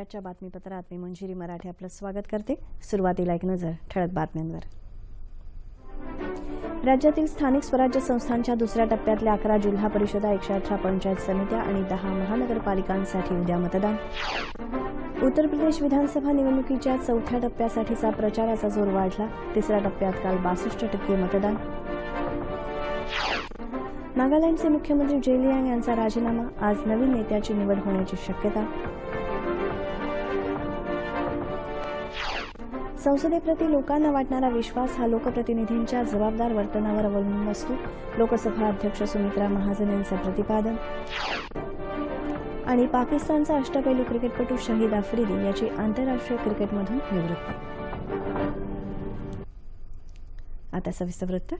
नमस्कार बातमीपत्रात मी मंजिरी मराठे आपलं स्वागत करते. सुरुवातीला एक नजर ठळक बातम्यांवर. राज्यातील स्थानिक स्वराज्य संस्थांच्या दुसऱ्या टप्प्यातल्या अकरा जिल्हा परिषदा एकशे अठरा पंचायत समित्या आणि दहा महानगरपालिकांसाठी उद्या मतदान. उत्तर प्रदेश विधानसभा निवडणुकीच्या चौथ्या टप्प्यासाठीचा प्रचाराचा जोर वाढला. तिसऱ्या टप्प्यात काल बासष्ट टक्के मतदान. नागालँडचे मुख्यमंत्री जेलियांग यांचा राजीनामा. आज नवीन नेत्याची निवड होण्याची शक्यता. संसदेप्रती लोकांना वाटणारा विश्वास हा लोकप्रतिनिधींच्या जबाबदार वर्तनावर अवलंबून असतो. लोकसभा अध्यक्ष सुमित्रा महाजन यांचं प्रतिपादन. आणि पाकिस्तानचा अष्टपैलू क्रिकेटपटू शहीद आफ्रिदी याची आंतरराष्ट्रीय क्रिकेटमधून निवृत्ती आता सविस्तर वृत्त.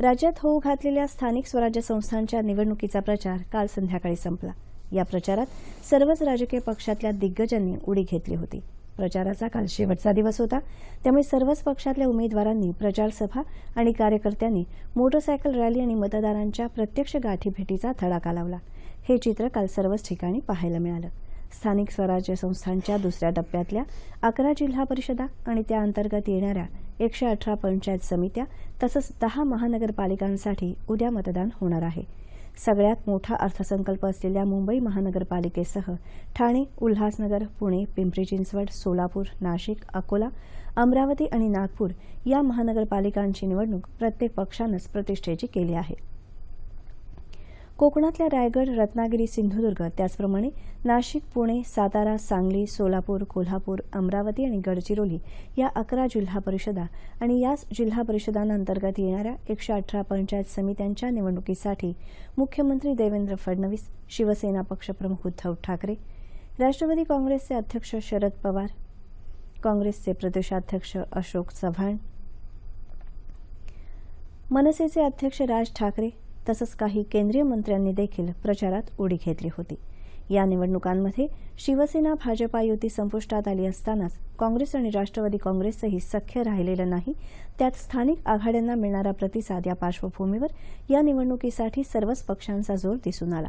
राज्यात होऊ घातलेल्या स्थानिक स्वराज्य संस्थांच्या निवडणुकीचा प्रचार काल संध्याकाळी संपला. या प्रचारात सर्वच राजकीय पक्षातल्या दिग्गजांनी उडी घेतली होती. प्रचाराचा काल शेवटचा दिवस होता. त्यामुळे सर्वच पक्षातल्या उमेदवारांनी प्रचारसभा आणि कार्यकर्त्यांनी मोटरसायकल रॅली आणि मतदारांच्या प्रत्यक्ष गाठीभेटीचा धडाका लावला. हे चित्र काल सर्वच ठिकाणी पाहायला मिळालं. स्थानिक स्वराज्य संस्थांच्या दुसऱ्या टप्प्यातल्या अकरा जिल्हा परिषदा आणि त्या अंतर्गत येणाऱ्या एकशे अठरा पंचायत समित्या तसंच दहा महानगरपालिकांसाठी उद्या मतदान होणार आहे. सगळ्यात मोठा अर्थसंकल्प असलेल्या मुंबई महानगरपालिकेसह ठाणे उल्हासनगर पुणे पिंपरी चिंचवड सोलापूर नाशिक अकोला अमरावती आणि नागपूर या महानगरपालिकांची निवडणूक प्रत्येक पक्षानंच प्रतिष्ठेची केली आहे. कोकणातल्या रायगड रत्नागिरी सिंधुदुर्ग त्याचप्रमाणे नाशिक पुणे सातारा सांगली सोलापूर कोल्हापूर अमरावती आणि गडचिरोली या अकरा जिल्हा परिषदा आणि याच जिल्हा परिषदांअंतर्गत येणाऱ्या एकशे अठरा पंचायत समित्यांच्या निवडणुकीसाठी मुख्यमंत्री देवेंद्र फडणवीस शिवसेना पक्षप्रमुख उद्धव ठाकरे राष्ट्रवादी काँग्रेसचे अध्यक्ष शरद पवार काँग्रेसचे प्रदेशाध्यक्ष अशोक चव्हाण मनसेचे अध्यक्ष राज ठाकरे तसंच काही केंद्रीय मंत्र्यांनी देखील प्रचारात उडी घेतली होती. या निवडणुकांमध्ये शिवसेना भाजपा युती संपुष्टात आली असतानाच काँग्रेस आणि राष्ट्रवादी काँग्रेसचंही सख्य राहिलेलं नाही. त्यात स्थानिक आघाड्यांना मिळणारा प्रतिसाद या पार्श्वभूमीवर या निवडणुकीसाठी सर्वच पक्षांचा जोर दिसून आला.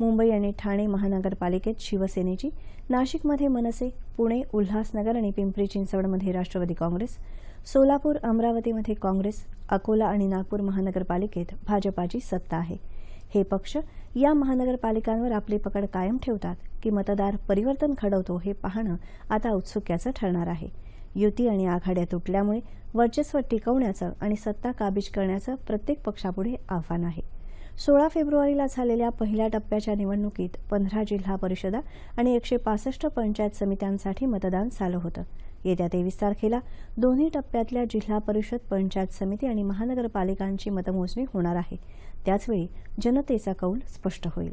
मुंबई आणि ठाणे महानगरपालिकेत शिवसेनेची नाशिकमध्ये मनसे पुणे उल्हासनगर आणि पिंपरी चिंचवडमध्ये राष्ट्रवादी काँग्रेस सोलापूर अमरावतीमध्ये काँग्रेस अकोला आणि नागपूर महानगरपालिकेत भाजपाची सत्ता आहे. हे पक्ष या महानगरपालिकांवर आपली पकड कायम ठेवतात की मतदार परिवर्तन घडवतो हे पाहणं आता उत्सुक्याचं ठरणार आहे. युती आणि आघाड्या तुटल्यामुळे वर्चस्व टिकवण्याचं आणि सत्ता काबीज करण्याचं प्रत्येक पक्षापुढे आव्हान आहे. सोळा फेब्रुवारीला झालेल्या पहिल्या टप्प्याच्या निवडणुकीत पंधरा जिल्हा परिषदा आणि एकशे पासष्ट पंचायत समित्यांसाठी मतदान झालं होतं. येत्या तेवीस तारखेला दोन्ही टप्प्यातल्या जिल्हा परिषद पंचायत समिती आणि महानगरपालिकांची मतमोजणी होणार आहे. त्याचवेळी जनतेचा कौल स्पष्ट होईल.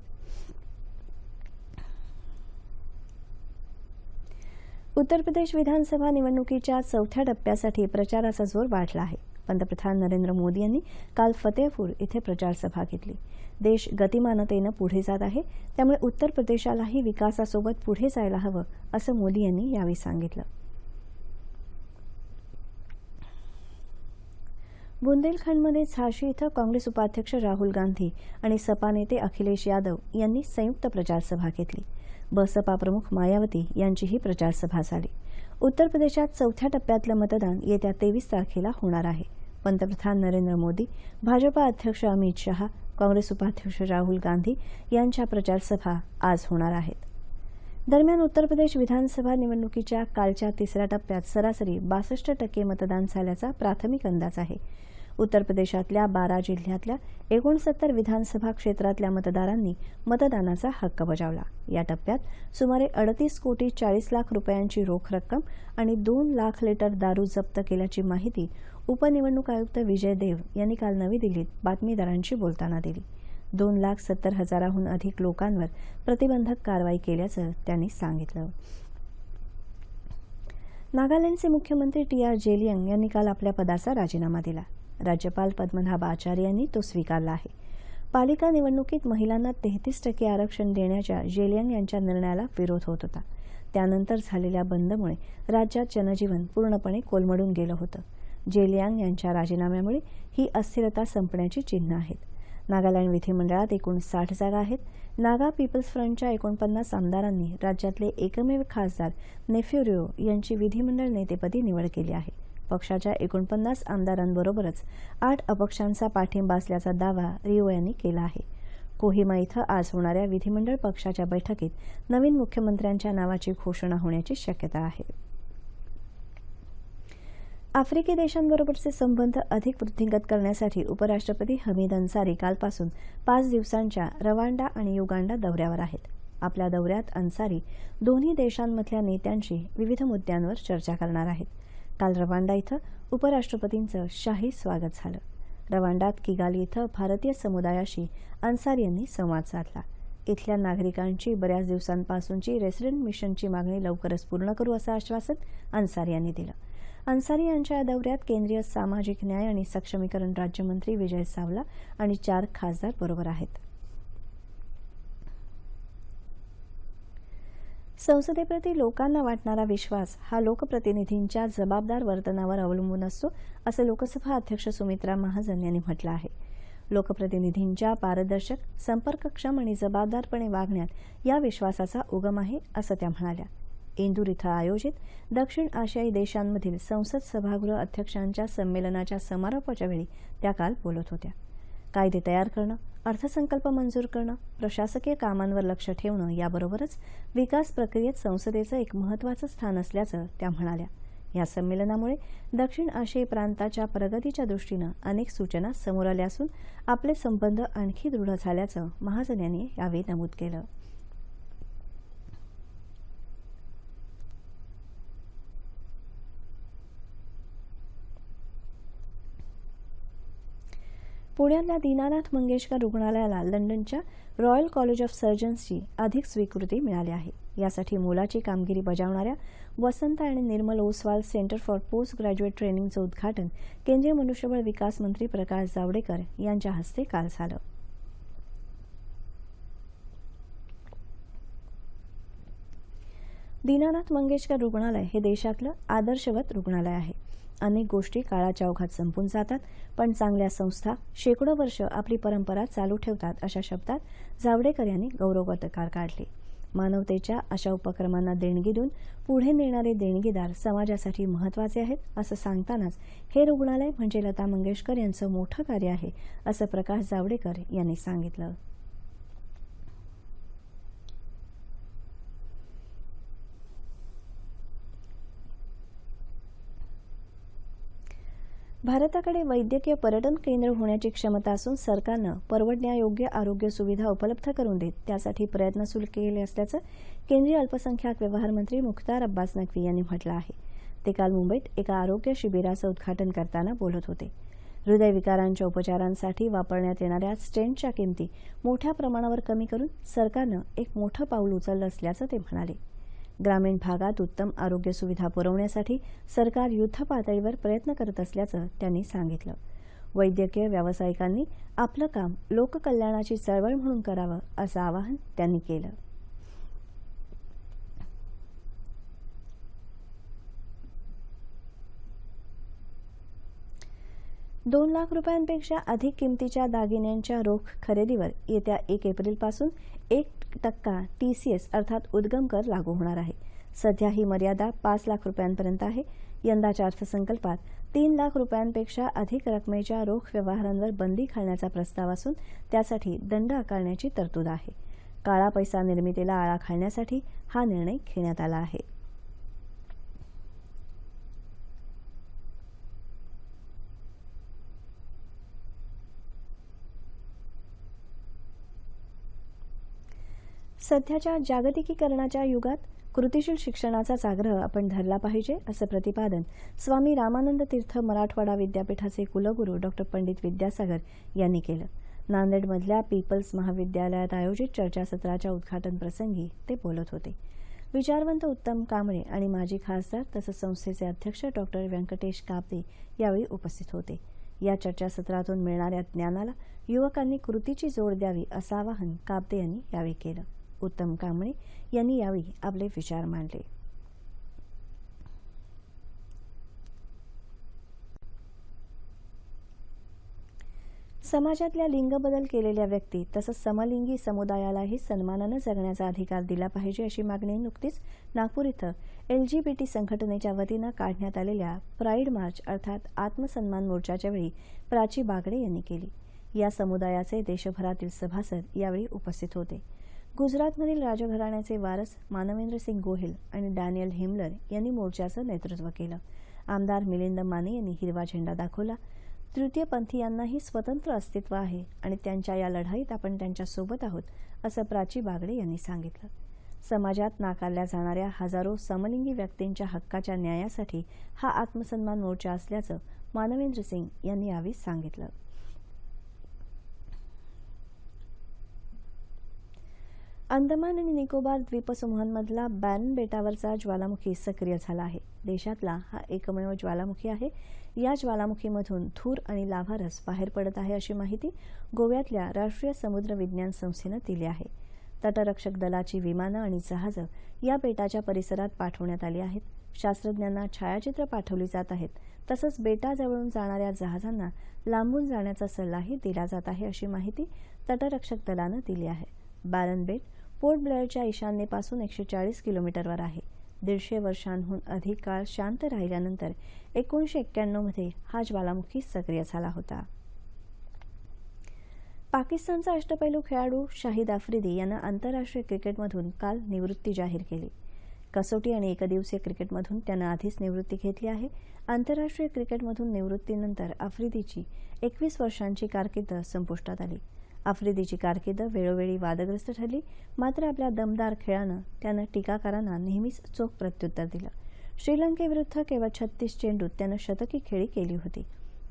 उत्तर प्रदेश विधानसभा निवडणुकीच्या चौथ्या टप्प्यासाठी प्रचाराचा जोर वाढला आहे. पंतप्रधान नरेंद्र मोदी यांनी काल फतेहपूर इथे प्रचारसभा घेतली. देश गतिमानतेनं पुढे जात आहे त्यामुळे उत्तर प्रदेशालाही विकासासोबत पुढे जायला हवं असं मोदी यांनी यावेळी सांगितलं. बुंदेलखंडमध्ये झाशी इथं काँग्रेस उपाध्यक्ष राहुल गांधी आणि सपा नेते अखिलेश यादव यांनी संयुक्त प्रचारसभा घेतली. बसपा प्रमुख मायावती यांचीही प्रचारसभा झाली. उत्तर प्रदेशात चौथ्या टप्प्यातलं मतदान येत्या तेवीस तारखेला होणार आहे. पंतप्रधान नरेंद्र मोदी भाजपा अध्यक्ष अमित शहा काँग्रेस उपाध्यक्ष राहुल गांधी यांच्या प्रचारसभा आज होणार आहेत. दरम्यान उत्तर प्रदेश विधानसभा निवडणुकीच्या कालच्या तिसऱ्या टप्प्यात सरासरी बासष्ट टक्के मतदान झाल्याचा प्राथमिक अंदाज आहे. उत्तर प्रदेशातल्या बारा जिल्ह्यातल्या एकोणसत्तर विधानसभा क्षेत्रातल्या मतदारांनी मतदानाचा हक्क बजावला. या टप्प्यात सुमारे अडतीस कोटी चाळीस लाख रुपयांची रोख रक्कम आणि दोन लाख लिटर दारू जप्त केल्याची माहिती उपनिवडणूक आयुक्त विजय देव यांनी काल नवी दिल्लीत बातमीदारांशी बोलताना दिली. दोन लाख सत्तर हजाराहून अधिक लोकांवर प्रतिबंधक कारवाई केल्याचं त्यांनी सांगितलं. नागालँडचे मुख्यमंत्री टी आर जेलियंग यांनी काल आपल्या पदाचा राजीनामा दिला. राज्यपाल पद्मनाभ आचार्य यांनी तो स्वीकारला आहे. पालिका निवडणुकीत महिलांना तेहतीस टक्के आरक्षण देण्याच्या जेलियंग यांच्या निर्णयाला विरोध होत होता. त्यानंतर झालेल्या बंदमुळे राज्यात जनजीवन पूर्णपणे कोलमडून गेलं होतं. जेलियांग यांच्या राजीनाम्यामुळे ही अस्थिरता संपण्याची चिन्ह आहेत. नागालँड विधिमंडळात एकूण साठ जागा आहेत. नागा पीपल्स फ्रंटच्या एकोणपन्नास आमदारांनी राज्यातले एकमेव खासदार नेफ्युरिओ यांची विधिमंडळ नेतेपदी निवड केली आहे. पक्षाच्या एकोणपन्नास आमदारांबरोबरच आठ अपक्षांचा पाठिंबा असल्याचा दावा रिओ यांनी केला आहे. कोहिमा इथं आज होणाऱ्या विधिमंडळ पक्षाच्या बैठकीत नवीन मुख्यमंत्र्यांच्या नावाची घोषणा होण्याची शक्यता आहे. आफ्रिकी देशांबरोबरचे संबंध अधिक वृद्धिंगत करण्यासाठी उपराष्ट्रपती हमीद अन्सारी कालपासून पाच दिवसांच्या रवांडा आणि युगांडा दौऱ्यावर आहेत. आपल्या दौऱ्यात अन्सारी दोन्ही देशांमधल्या नेत्यांशी विविध मुद्द्यांवर चर्चा करणार आहेत. काल रवांडा इथं उपराष्ट्रपतींचं शाही स्वागत झालं. रवांडात किगाली इथं भारतीय समुदायाशी अन्सार यांनी संवाद साधला. इथल्या नागरिकांची बऱ्याच दिवसांपासूनची रेसिडेंट मिशनची मागणी लवकरच पूर्ण करू असं आश्वासन अन्सार यांनी दिलं. अन्सारी यांच्या या दौऱ्यात केंद्रीय सामाजिक न्याय आणि सक्षमीकरण राज्यमंत्री विजय सावला आणि चार खासदार बरोबर आहेत. संसदेप्रती लोकांना वाटणारा विश्वास हा लोकप्रतिनिधींच्या जबाबदार वर्तनावर अवलंबून असतो असं लोकसभा अध्यक्ष सुमित्रा महाजन यांनी म्हटलं आहे. लोकप्रतिनिधींच्या पारदर्शक संपर्कक्षम आणि जबाबदारपणे वागण्यात या विश्वासाचा उगम आहे असं त्या म्हणाल्या. इंदूर इथं आयोजित दक्षिण आशियाई देशांमधील संसद सभागृह अध्यक्षांच्या संमेलनाच्या समारोपाच्या वेळी त्या काल बोलत होत्या. कायदे तयार करणं अर्थसंकल्प मंजूर करणं प्रशासकीय कामांवर लक्ष ठेवणं याबरोबरच विकास प्रक्रियेत संसदेचं एक महत्वाचं स्थान असल्याचं त्या म्हणाल्या. या संमेलनामुळे दक्षिण आशियाई प्रांताच्या प्रगतीच्या दृष्टीनं अनेक सूचना समोर आल्या असून आपले संबंध आणखी दृढ झाल्याचं महाजन यांनी यावेळी नमूद केलं. पुण्यातल्या दीनानाथ मंगेशकर रुग्णालयाला लंडनच्या रॉयल कॉलेज ऑफ सर्जन्सची अधिक स्वीकृती मिळाली आहे. यासाठी मोलाची कामगिरी बजावणाऱ्या वसंत आणि Nirmal Oswal centre for post graduate ट्रेनिंगचं उद्घाटन केंद्रीय मनुष्यबळ विकास मंत्री प्रकाश जावडेकर यांच्या हस्ते काल झालं. दीनानाथ मंगेशकर रुग्णालय हे देशातलं आदर्शवत रुग्णालय आहे. अनेक गोष्टी काळाच्या ओघात संपून जातात पण चांगल्या संस्था शेकडो वर्ष आपली परंपरा चालू ठेवतात अशा शब्दात जावडेकर यांनी गौरवोद्गार काढले. मानवतेच्या अशा उपक्रमांना देणगी देऊन पुढे नेणारे देणगीदार समाजासाठी महत्त्वाचे आहेत असं सांगतानाच हे रुग्णालय म्हणजे लता मंगेशकर यांचं मोठं कार्य आहे असं प्रकाश जावडेकर यांनी सांगितलं. भारताकडे वैद्यकीय पर्यटन केंद्र होण्याची क्षमता असून सरकारनं परवडण्यायोग्य आरोग्य सुविधा उपलब्ध करून देत त्यासाठी प्रयत्न सुरू केले असल्याचं केंद्रीय अल्पसंख्याक व्यवहार मंत्री मुख्तार अब्बास नक्वी यांनी म्हटलं आहे. ते काल मुंबईत एका आरोग्य शिबिराचं उद्घाटन करताना बोलत होते. हृदयविकारांच्या उपचारांसाठी वापरण्यात येणाऱ्या स्टेंटच्या किमती मोठ्या प्रमाणावर कमी करून सरकारनं एक मोठं पाऊल उचललं असल्याचं ते म्हणाले. ग्रामीण भागात उत्तम आरोग्य सुविधा पुरवण्यासाठी सरकार युद्ध पातळीवर प्रयत्न करत असल्याचं त्यांनी सांगितलं. वैद्यकीय व्यावसायिकांनी आपलं काम लोककल्याणाची चळवळ म्हणून करावं असं आवाहन त्यांनी केलं. दोन लाख रुपयांपेक्षा अधिक किमतीच्या दागिन्यांच्या रोख खरेदीवर येत्या एक एप्रिलपासून एक टक्का टीसीएस अर्थात उद्गम कर लागू होणार आहे. सध्या ही मर्यादा पाच लाख रुपयांपर्यंत आहे. यंदाच्या अर्थसंकल्पात तीन लाख रुपयांपेक्षा अधिक रकमेच्या रोख व्यवहारांवर बंदी घालण्याचा प्रस्ताव असून त्यासाठी दंड आकारण्याची तरतूद आहे. काळा पैसा निर्मितीला आळा घालण्यासाठी हा निर्णय घेण्यात आला आहे. सध्याच्या जागतिकीकरणाच्या युगात कृतीशील शिक्षणाचाच आग्रह आपण धरला पाहिजे असं प्रतिपादन स्वामी रामानंद तीर्थ मराठवाडा विद्यापीठाचे कुलगुरू डॉक्टर पंडित विद्यासागर यांनी केलं. नांदेडमधल्या पीपल्स महाविद्यालयात आयोजित चर्चासत्राच्या उद्घाटन प्रसंगी ते बोलत होते. विचारवंत उत्तम कांबळे आणि माजी खासदार तसंच संस्थेचे अध्यक्ष डॉक्टर व्यंकटेश कापदे यावेळी उपस्थित होते. या चर्चासत्रातून मिळणाऱ्या ज्ञानाला युवकांनी कृतीची जोड द्यावी असं आवाहन कापदे यांनी यावेळी केलं. उत्तम कांबळे यांनी यावेळी आपले विचार मांडले. समाजातल्या लिंगबदल केलेल्या व्यक्ती तसंच समलिंगी समुदायालाही सन्मानानं जगण्याचा अधिकार दिला पाहिजे अशी मागणी नुकतीच नागपूर इथं एलजीबीटी संघटनेच्या वतीनं काढण्यात आलेल्या प्राईड मार्च अर्थात आत्मसन्मान मोर्चाच्या वेळी प्राची बागडे यांनी केली. या समुदायाचे देशभरातील सभासद यावेळी उपस्थित होते. गुजरातमधील राजघराण्याचे वारस मानवेंद्र सिंग गोहिल आणि डॅनियल हिमलर यांनी मोर्चाचं नेतृत्व केलं. आमदार मिलिंद माने यांनी हिरवा झेंडा दाखवला. तृतीयपंथीयांनाही स्वतंत्र अस्तित्व आहे आणि त्यांच्या या लढाईत आपण त्यांच्यासोबत आहोत असं प्राची बागडे यांनी सांगितलं. समाजात नाकारल्या जाणाऱ्या हजारो समलिंगी व्यक्तींच्या हक्काच्या न्यायासाठी हा आत्मसन्मान मोर्चा असल्याचं मानवेंद्र सिंग यांनी यावेळी सांगितलं. अंदमान आणि निकोबार द्वीपसमूहांमधला बॅन बेटावरचा ज्वालामुखी सक्रिय झाला आहे. देशातला हा एकमेव ज्वालामुखी आहे. या ज्वालामुखीमधून धूर आणि लाव्हारस बाहेर पडत आहे अशी माहिती गोव्यातल्या राष्ट्रीय समुद्र विज्ञान संस्थेनं दिली आहे. तटरक्षक दलाची विमानं आणि जहाजं या बेटाच्या परिसरात पाठवण्यात आली आहेत. शास्त्रज्ञांना छायाचित्र पाठवली जात आहेत. तसंच बेटाजवळून जाणाऱ्या जहाजांना लांबून जाण्याचा सल्लाही दिला जात आहे अशी माहिती तटरक्षक दलानं दिली आहे. बॅरन बेट पोर्ट ब्लेअरच्या ईशान्येपासून एकशे चाळीस किलोमीटरवर आहे. दीडशे वर्षांहून अधिक काळ शांत राहिल्यानंतर एकोणीसशे एक्क्याण्णवमध्ये हा ज्वालामुखी सक्रिय झाला होता. पाकिस्तानचा अष्टपैलू खेळाडू शाहिद आफ्रिदी यानं आंतरराष्ट्रीय क्रिकेटमधून काल निवृत्ती जाहीर केली. कसोटी आणि एकदिवसीय क्रिकेटमधून त्यानं आधीच निवृत्ती घेतली आहे. आंतरराष्ट्रीय क्रिकेटमधून निवृत्तीनंतर आफ्रिदीची एकवीस वर्षांची कारकीर्द संपुष्टात आली. आफ्रिदीची कारकीर्द वेळोवेळी वादग्रस्त ठरली. मात्र आपल्या दमदार खेळानं त्यानं टीकाकारांना नेहमीच चोख प्रत्युत्तर दिलं. श्रीलंकेविरुद्ध केवळ छत्तीस चेंडूत त्यानं शतकी खेळी केली होती.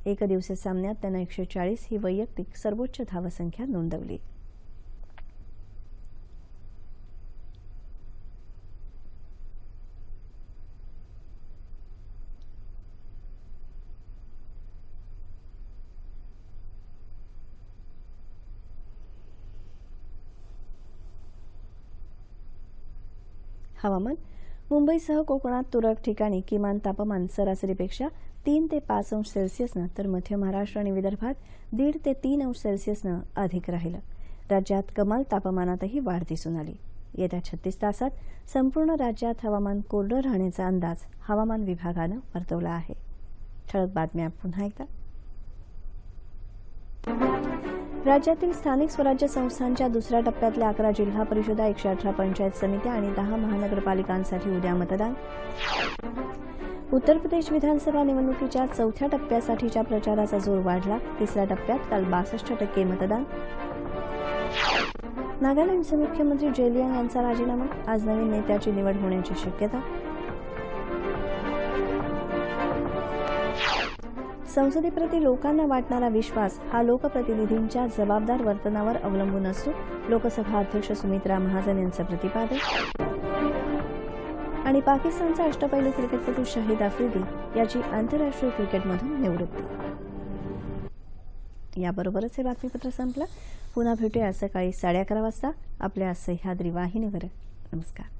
एकदिवसीय सामन्यात त्यानं एकशे चाळीस ही वैयक्तिक सर्वोच्च धावसंख्या नोंदवली. हवामान. मुंबईसह कोकणात तुरळक ठिकाणी किमान तापमान सरासरीपेक्षा तीन ते पाच अंश सेल्सिअसनं तर मध्य महाराष्ट्र आणि विदर्भात दीड ते तीन अंश सेल्सिअसनं अधिक राहिलं. राज्यात कमाल तापमानातही वाढ दिसून आली. येत्या छत्तीस तासात संपूर्ण राज्यात हवामान कोरडं राहण्याचा अंदाज हवामान विभागानं वर्तवला आहे. ठळक बातम्या पुन्हा एकदा. राज्यातील स्थानिक स्वराज्य संस्थांच्या दुसऱ्या टप्प्यातल्या अकरा जिल्हा परिषदा एकशे अठरा पंचायत समित्या आणि दहा महानगरपालिकांसाठी उद्या मतदान. उत्तर प्रदेश विधानसभा निवडणुकीच्या चौथ्या टप्प्यासाठीच्या प्रचाराचा जोर वाढला. तिसऱ्या टप्प्यात काल बासष्ट टक्के मतदान. नागालँडचे मुख्यमंत्री जेलियांग यांचा राजीनामा. आज नवीन नेत्याची निवड होण्याची शक्यता. संसदेप्रती लोकांना वाटणारा विश्वास हा लोकप्रतिनिधींच्या जबाबदार वर्तनावर अवलंबून असतो. लोकसभा अध्यक्ष सुमित्रा महाजन यांचं प्रतिपादन. आणि पाकिस्तानचा अष्टपैलू क्रिकेटपटू शाहिद आफ्रिदी याची आंतरराष्ट्रीय क्रिकेटमधून निवृत्ती. याबरोबरच हे बातमीपत्र संपलं. पुन्हा भेटूया सकाळी साडे अकरा वाजता आपल्या सह्याद्री वाहिनीवर. नमस्कार.